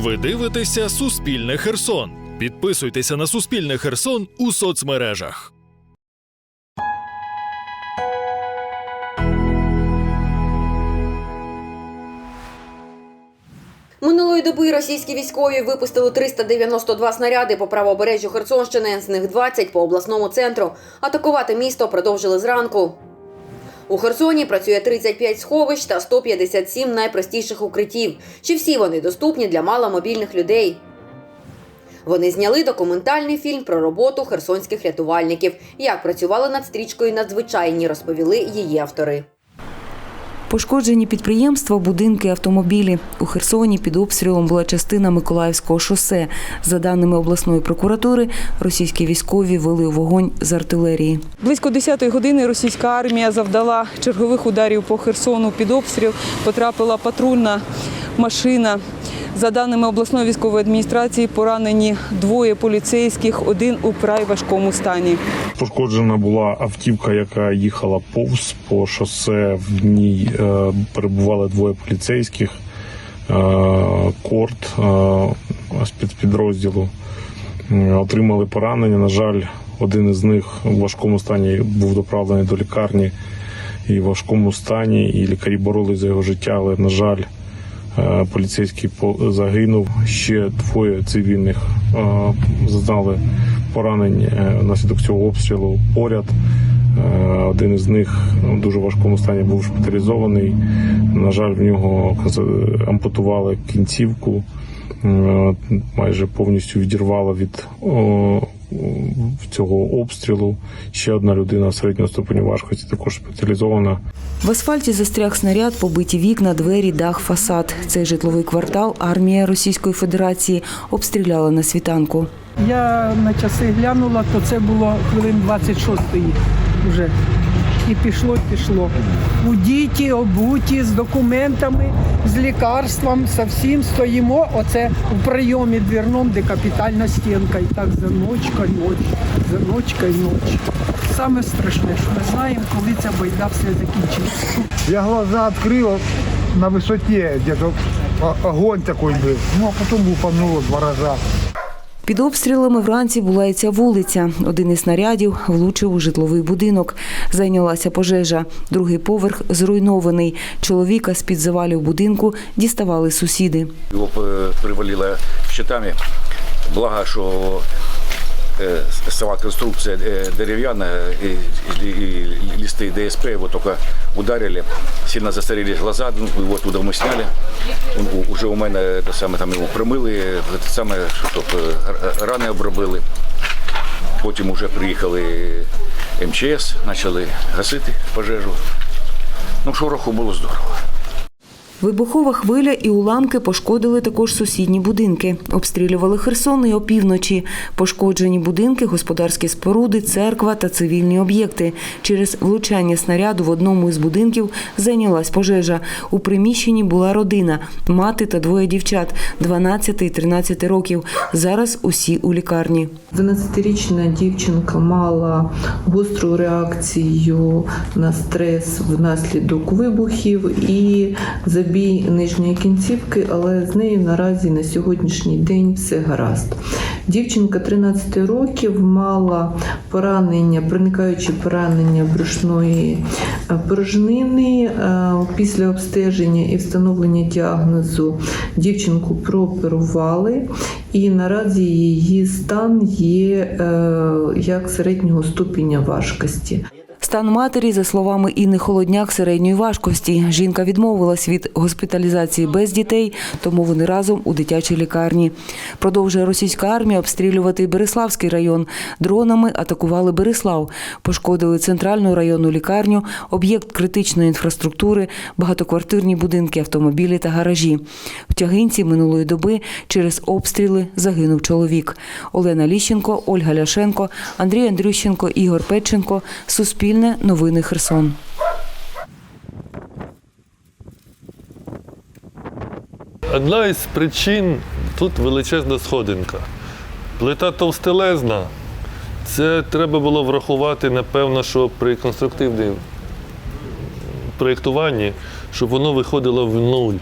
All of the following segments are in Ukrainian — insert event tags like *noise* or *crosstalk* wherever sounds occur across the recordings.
Ви дивитеся Суспільне Херсон. Підписуйтеся на Суспільне Херсон у соцмережах. Минулої доби російські військові випустили 392 снаряди по правобережжю Херсонщини, з них 20 по обласному центру. Атакувати місто продовжили зранку. У Херсоні працює 35 сховищ та 157 найпростіших укриттів. Чи всі вони доступні для маломобільних людей? Вони зняли документальний фільм про роботу херсонських рятувальників. Як працювали над стрічкою надзвичайні, розповіли її автори. Пошкоджені підприємства, будинки, автомобілі. У Херсоні під обстрілом була частина Миколаївського шосе. За даними обласної прокуратури, російські військові вели вогонь з артилерії. Близько 10-ї години російська армія завдала чергових ударів по Херсону під обстріл. Потрапила патрульна машина. За даними обласної військової адміністрації, поранені двоє поліцейських, один у край важкому стані. Пошкоджена була автівка, яка їхала повз по шосе. В ній е, перебували двоє поліцейських. Е, корт спецпідрозділу Е, отримали поранення. На жаль, один із них в важкому стані був доправлений до лікарні і в важкому стані, і лікарі боролись за його життя, але на жаль. Е, Поліцейський по- загинув. Ще двоє цивільних е, зазнали поранень е, внаслідок цього обстрілу поряд. Один із них в дуже важкому стані був шпиталізований. На жаль, в нього ампутували кінцівку, майже повністю відірвало від цього обстрілу. Ще одна людина середнього ступеню важкості також шпиталізована. В асфальті застряг снаряд, побиті вікна, двері, дах, фасад. Цей житловий квартал армія Російської Федерації обстріляла на світанку. Я на часи глянула, то це було хвилин 26 вже. І пішло, пішло. У діті, обуті, з документами, з лікарством, со всім стоїмо. Оце в прийомі двірному, де капітальна стінка. І так за ночка, ніч, за ночка і ніч Саме страшне, що ми знаємо, коли ця байда все закінчиться. Я глаза открыл на высоте, где-то о- огонь такой был. Ну, а потом упануло два раза. Під обстрілами вранці була і ця вулиця. Один із снарядів влучив у житловий будинок. Зайнялася пожежа. Другий поверх зруйнований. Чоловіка з-під завалів будинку діставали сусіди. Його е, привалило щитами. Благо, що е, сама конструкція е, дерев'яна і, і, і листы ДСП его только ударили. Сильно застарілі глаза, ну, його оттуда ми сняли. Он, уже у мене те саме, там його промили, е, те саме, щоб е, р- рани обробили. Потім вже приїхали МЧС, почали гасити пожежу. Ну, шороху було здорово. Вибухова хвиля і уламки пошкодили також сусідні будинки. Обстрілювали Херсон і опівночі. Пошкоджені будинки, господарські споруди, церква та цивільні об'єкти. Через влучання снаряду в одному із будинків зайнялась пожежа. У приміщенні була родина, мати та двоє дівчат 12 і 13 років. Зараз усі у лікарні. 12-річна дівчинка мала гостру реакцію на стрес внаслідок вибухів і забій нижньої кінцівки, але з нею наразі на сьогоднішній день все гаразд. Дівчинка 13 років мала поранення, проникаючі поранення брюшної е, порожнини. Е, Після обстеження і встановлення діагнозу дівчинку прооперували, і наразі її стан є е, як середнього ступеня важкості. Стан матері, за словами Інни Холодняк, середньої важкості. Жінка відмовилась від госпіталізації без дітей, тому вони разом у дитячій лікарні. Продовжує російська армія обстрілювати Береславський район. Дронами атакували Береслав, пошкодили центральну районну лікарню, об'єкт критичної інфраструктури, багатоквартирні будинки, автомобілі та гаражі. В Тягинці минулої доби через обстріли загинув чоловік. Олена Ліщенко, Ольга Ляшенко, Андрій Андрющенко, Ігор Петченко. Суспільне новини Херсон. Одна із причин тут величезна сходинка. Плита товстелезна. Це треба було врахувати, напевно, що при конструктивному проєктуванні, щоб воно виходило в нуль,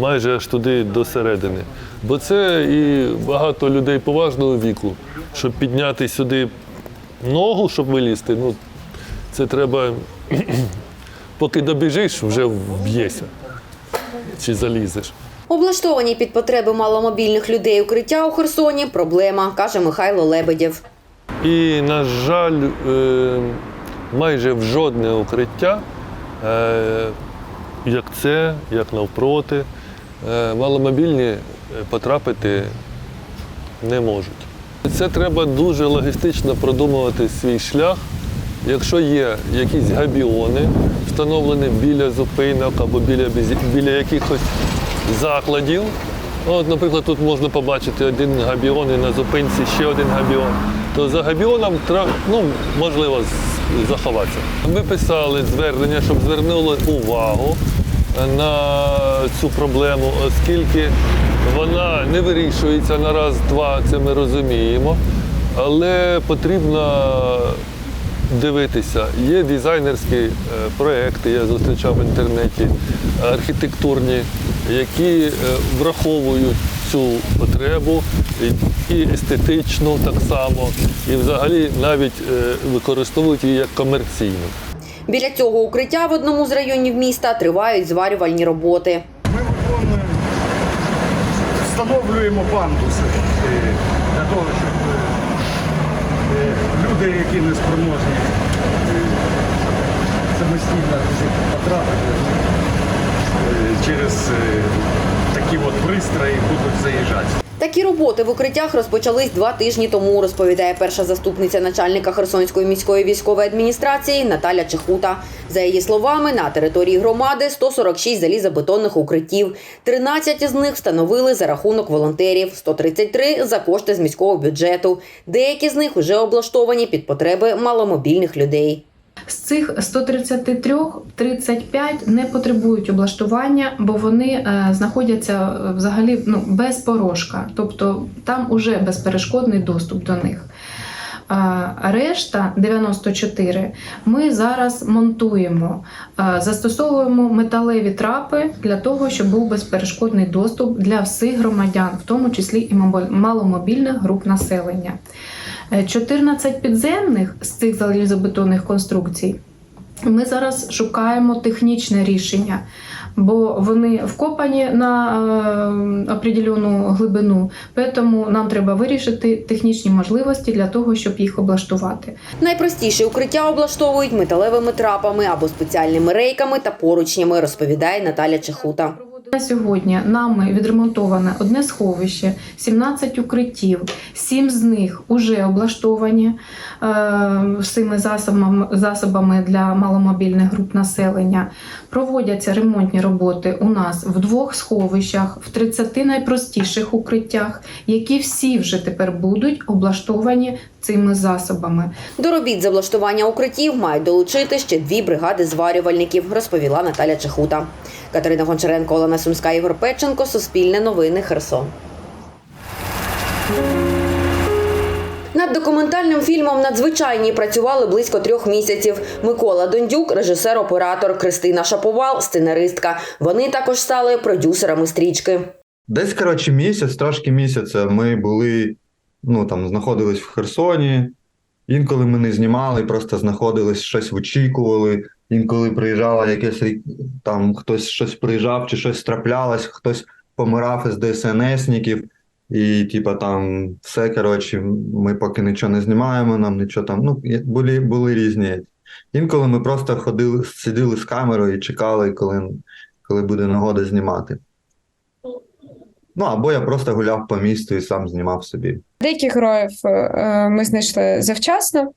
майже аж туди до середини. Бо це і багато людей поважного віку, щоб підняти сюди ногу, щоб вилізти, ну це треба, *clears throat* поки добіжиш, вже вб'єшся чи залізеш. Облаштовані під потреби маломобільних людей укриття у Херсоні проблема, каже Михайло Лебедєв. І, на жаль, е, майже в жодне укриття, е, як це, як навпроти, е, маломобільні потрапити не можуть. Це треба дуже логістично продумувати свій шлях. Якщо є якісь габіони, встановлені біля зупинок або біля, біля якихось закладів. От, наприклад, тут можна побачити один габіон і на зупинці ще один габіон. То за габіоном ну, можливо заховатися. Ми писали звернення, щоб звернули увагу на цю проблему, оскільки вона не вирішується на раз-два, це ми розуміємо. Але потрібно дивитися. Є дизайнерські е, проекти, я зустрічав в інтернеті, архітектурні, які е, враховують цю потребу і- естетичну так само, і взагалі навіть е, використовують її як комерційну. Біля цього укриття в одному з районів міста тривають зварювальні роботи. Ми виконуємо, встановлюємо пандуси для того, щоб е, неспроможні е, самостійно потрапити, е, через е, такі от пристрої будуть заїжджати. Такі роботи в укриттях розпочались два тижні тому, розповідає перша заступниця начальника Херсонської міської військової адміністрації Наталя Чехута. За її словами, на території громади 146 залізобетонних укриттів. 13 з них встановили за рахунок волонтерів, 133 – за кошти з міського бюджету. Деякі з них вже облаштовані під потреби маломобільних людей. З цих 133 35 не потребують облаштування, бо вони е, знаходяться е, взагалі ну, без порожка, тобто там уже безперешкодний доступ до них. Решта 94 ми зараз монтуємо, застосовуємо металеві трапи для того, щоб був безперешкодний доступ для всіх громадян, в тому числі і мобіль- маломобільних груп населення. Е, 14 підземних з цих залізобетонних конструкцій ми зараз шукаємо технічне рішення, бо вони вкопані на е, определену глибину, тому нам треба вирішити технічні можливості для того, щоб їх облаштувати. Найпростіше укриття облаштовують металевими трапами або спеціальними рейками та поручнями, розповідає Наталя Чехута. На сьогодні нами відремонтоване одне сховище, 17 укриттів, 7 з них вже облаштовані е, всіми засобами, засобами для маломобільних груп населення. Проводяться ремонтні роботи у нас в двох сховищах, в 30 найпростіших укриттях, які всі вже тепер будуть облаштовані цими засобами. До робіт з облаштування укриттів мають долучити ще дві бригади зварювальників, розповіла Наталя Чехута. Катерина Гончаренко, Олена Сумська, Ігор Печенко, Суспільне новини, Херсон. Над документальним фільмом надзвичайні працювали близько трьох місяців. Микола Дондюк, режисер-оператор, Кристина Шаповал, сценаристка. Вони також стали продюсерами стрічки. Десь, коротше, місяць, трошки місяця ми були, ну там знаходились в Херсоні. Інколи ми не знімали, просто знаходились, щось вичікували. Інколи приїжджала якесь там хтось щось приїжджав чи щось траплялось, хтось помирав із ДСНСників. І, типа, там все, коротше, ми поки нічого не знімаємо, нам нічого там. Ну, були, були різні. Інколи ми просто ходили, сиділи з камерою і чекали, коли, коли буде нагода знімати. Ну, або я просто гуляв по місту і сам знімав собі. Деяких героїв е, ми знайшли завчасно,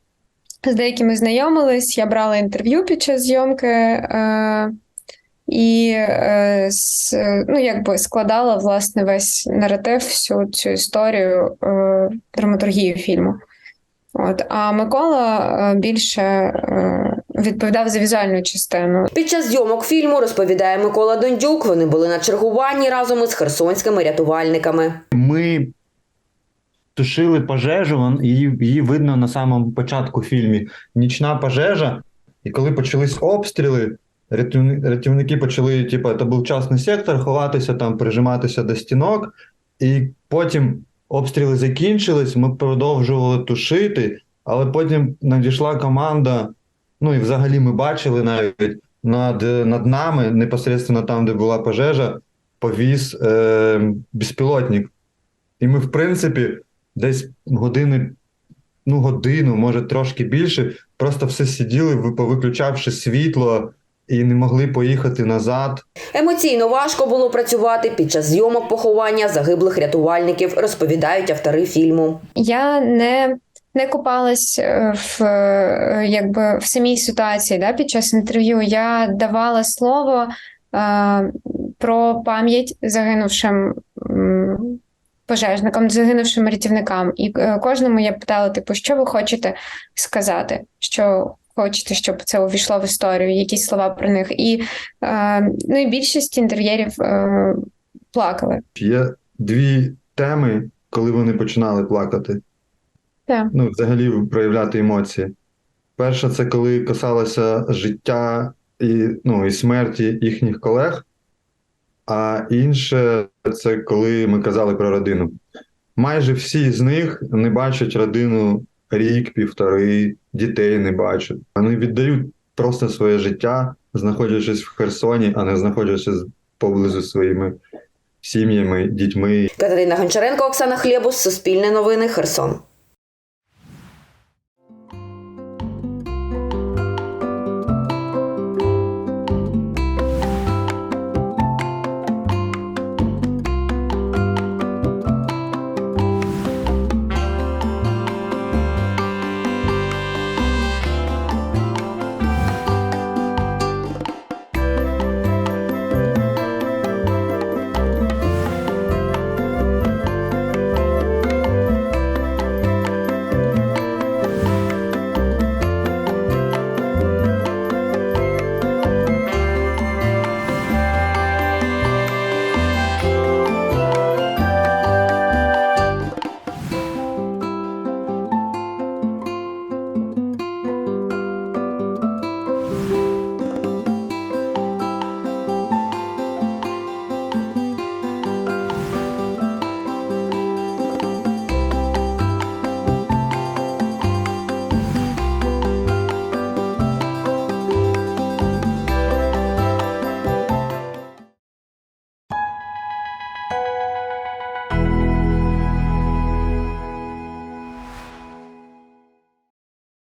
з деякими знайомились, я брала інтерв'ю під час зйомки е, і е, с, ну, якби складала власне весь наратив, всю цю історію е, драматургію фільму. От, а Микола е, більше е, відповідав за візуальну частину. Під час зйомок фільму розповідає Микола Дондюк. Вони були на чергуванні разом із херсонськими рятувальниками. Ми тушили пожежу, її, її видно на самому початку фільмі. Нічна пожежа, і коли почались обстріли, рятівни- рятівники почали, типу, це був частний сектор, ховатися там, прижиматися до стінок. І потім обстріли закінчились, ми продовжували тушити, але потім надійшла команда. Ну і взагалі ми бачили навіть над, над нами, непосередньо там, де була пожежа, повіз е, безпілотник. І ми, в принципі, десь години, ну, годину, може трошки більше, просто все сиділи, ви- повиключавши світло, і не могли поїхати назад. Емоційно важко було працювати під час зйомок поховання загиблих рятувальників, розповідають автори фільму. Я не, не купалась е, в, е, якби, в самій ситуації да, під час інтерв'ю. Я давала слово е, про пам'ять загинувшим пожежникам, загинувшим рятівникам. І е, кожному я питала, типу, що ви хочете сказати? Що хочете, щоб це увійшло в історію, якісь слова про них. І, е, ну, і більшість інтер'єрів е, плакали. Є дві теми, коли вони починали плакати. Так. Ну, взагалі проявляти емоції. Перша це коли касалося життя і, ну, і смерті їхніх колег, а інше це коли ми казали про родину. Майже всі з них не бачать родину рік, півтори, дітей не бачать. Вони віддають просто своє життя, знаходячись в Херсоні, а не знаходячись поблизу своїми сім'ями, дітьми Катерина Гончаренко, Оксана Хлєбус, Суспільне новини, Херсон.